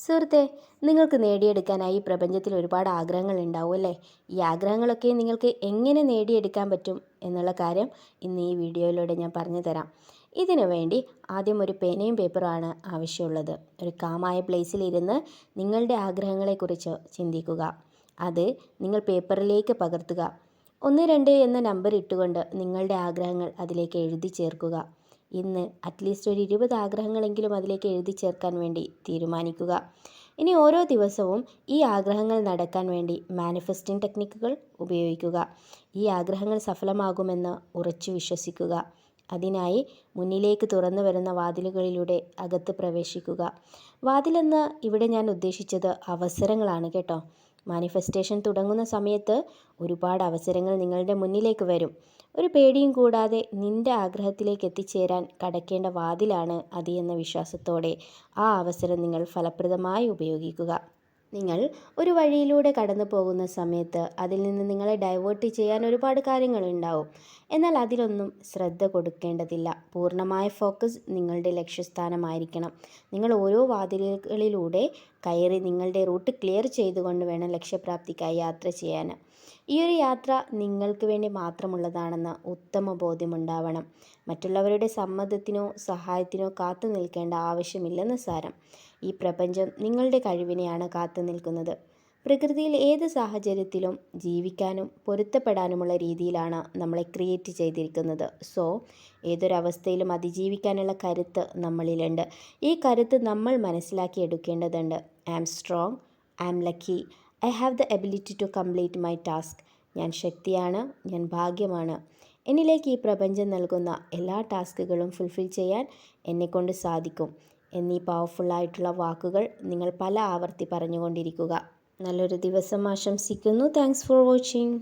സുഹൃത്തെ നിങ്ങൾക്ക് നേടിയെടുക്കാനായി ഈ പ്രപഞ്ചത്തിൽ ഒരുപാട് ആഗ്രഹങ്ങൾ ഉണ്ടാവും അല്ലേ? ഈ ആഗ്രഹങ്ങളൊക്കെ നിങ്ങൾക്ക് എങ്ങനെ നേടിയെടുക്കാൻ പറ്റും എന്നുള്ള കാര്യം ഇന്ന് ഈ വീഡിയോയിലൂടെ ഞാൻ പറഞ്ഞു തരാം. ഇതിനു വേണ്ടി ആദ്യം ഒരു പേനയും പേപ്പറുമാണ് ആവശ്യമുള്ളത്. ഒരു കാമായ പ്ലേസിലിരുന്ന് നിങ്ങളുടെ ആഗ്രഹങ്ങളെക്കുറിച്ച് ചിന്തിക്കുക. അത് നിങ്ങൾ പേപ്പറിലേക്ക് പകർത്തുക. ഒന്ന് രണ്ട് എന്ന നമ്പർ ഇട്ടുകൊണ്ട് നിങ്ങളുടെ ആഗ്രഹങ്ങൾ അതിലേക്ക് എഴുതി ചേർക്കുക. ഇന്ന് അറ്റ്ലീസ്റ്റ് ഒരു ഇരുപത് ആഗ്രഹങ്ങളെങ്കിലും അതിലേക്ക് എഴുതി ചേർക്കാൻ വേണ്ടി തീരുമാനിക്കുക. ഇനി ഓരോ ദിവസവും ഈ ആഗ്രഹങ്ങൾ നടക്കാൻ വേണ്ടി മാനിഫെസ്റ്റിംഗ് ടെക്നിക്കുകൾ ഉപയോഗിക്കുക. ഈ ആഗ്രഹങ്ങൾ സഫലമാകുമെന്ന് ഉറച്ചു വിശ്വസിക്കുക. അതിനായി മുന്നിലേക്ക് തുറന്നു വരുന്ന വാതിലുകളിലൂടെ അകത്ത് പ്രവേശിക്കുക. വാതിലെന്ന് ഇവിടെ ഞാൻ ഉദ്ദേശിച്ചത് അവസരങ്ങളാണ് കേട്ടോ. മാനിഫെസ്റ്റേഷൻ തുടങ്ങുന്ന സമയത്ത് ഒരുപാട് അവസരങ്ങൾ നിങ്ങളുടെ മുന്നിലേക്ക് വരും. ഒരു പേടിയും കൂടാതെ നിന്റെ ആഗ്രഹത്തിലേക്ക് എത്തിച്ചേരാൻ കടക്കേണ്ട വാതിലാണ് അത് എന്ന വിശ്വാസത്തോടെ ആ അവസരം നിങ്ങൾ ഫലപ്രദമായി ഉപയോഗിക്കുക. നിങ്ങൾ ഒരു വഴിയിലൂടെ കടന്നു പോകുന്ന സമയത്ത് അതിൽ നിന്ന് നിങ്ങളെ ഡൈവേർട്ട് ചെയ്യാൻ ഒരുപാട് കാര്യങ്ങളുണ്ടാവും എന്നാൽ അതിലൊന്നും ശ്രദ്ധ കൊടുക്കേണ്ടതില്ല. പൂർണമായ ഫോക്കസ് നിങ്ങളുടെ ലക്ഷ്യസ്ഥാനമായിരിക്കണം. നിങ്ങൾ ഓരോ വാതിലുകളിലൂടെ കയറി നിങ്ങളുടെ റൂട്ട് ക്ലിയർ ചെയ്തുകൊണ്ട് വേണം ലക്ഷ്യപ്രാപ്തിക്കായി യാത്ര ചെയ്യാൻ. ഈ ഒരു യാത്ര നിങ്ങൾക്ക് വേണ്ടി മാത്രമുള്ളതാണെന്ന് ഉത്തമ ബോധ്യമുണ്ടാവണം. മറ്റുള്ളവരുടെ സമ്മതത്തിനോ സഹായത്തിനോ കാത്തു നിൽക്കേണ്ട ആവശ്യമില്ലെന്ന് സാരം. ഈ പ്രപഞ്ചം നിങ്ങളുടെ കഴിവിനെയാണ് കാത്തു നിൽക്കുന്നത്. പ്രകൃതിയിൽ ഏത് സാഹചര്യത്തിലും ജീവിക്കാനും പൊരുത്തപ്പെടാനുമുള്ള രീതിയിലാണ് നമ്മളെ ക്രിയേറ്റ് ചെയ്തിരിക്കുന്നത്. സോ ഏതൊരവസ്ഥയിലും അതിജീവിക്കാനുള്ള കരുത്ത് നമ്മളിലുണ്ട്. ഈ കരുത്ത് നമ്മൾ മനസ്സിലാക്കി എടുക്കേണ്ടതുണ്ട്. I am strong I am lucky I have the ability to complete my task. ഞാൻ ശക്തിയാണ് ഞാൻ ഭാഗ്യമാണ്. എന്നിലേക്ക് ഈ പ്രപഞ്ചം നൽകുന്ന എല്ലാ ടാസ്കുകളും ഫുൾഫിൽ ചെയ്യാൻ എന്നെക്കൊണ്ട് സാധിക്കും. എന്നീ പവർഫുള്ളായിട്ടുള്ള വാക്കുകൾ നിങ്ങൾ പല ആവർത്തി പറഞ്ഞുകൊണ്ടിരിക്കുക. നല്ലൊരു ദിവസം ആശംസിക്കുന്നു. Thanks for watching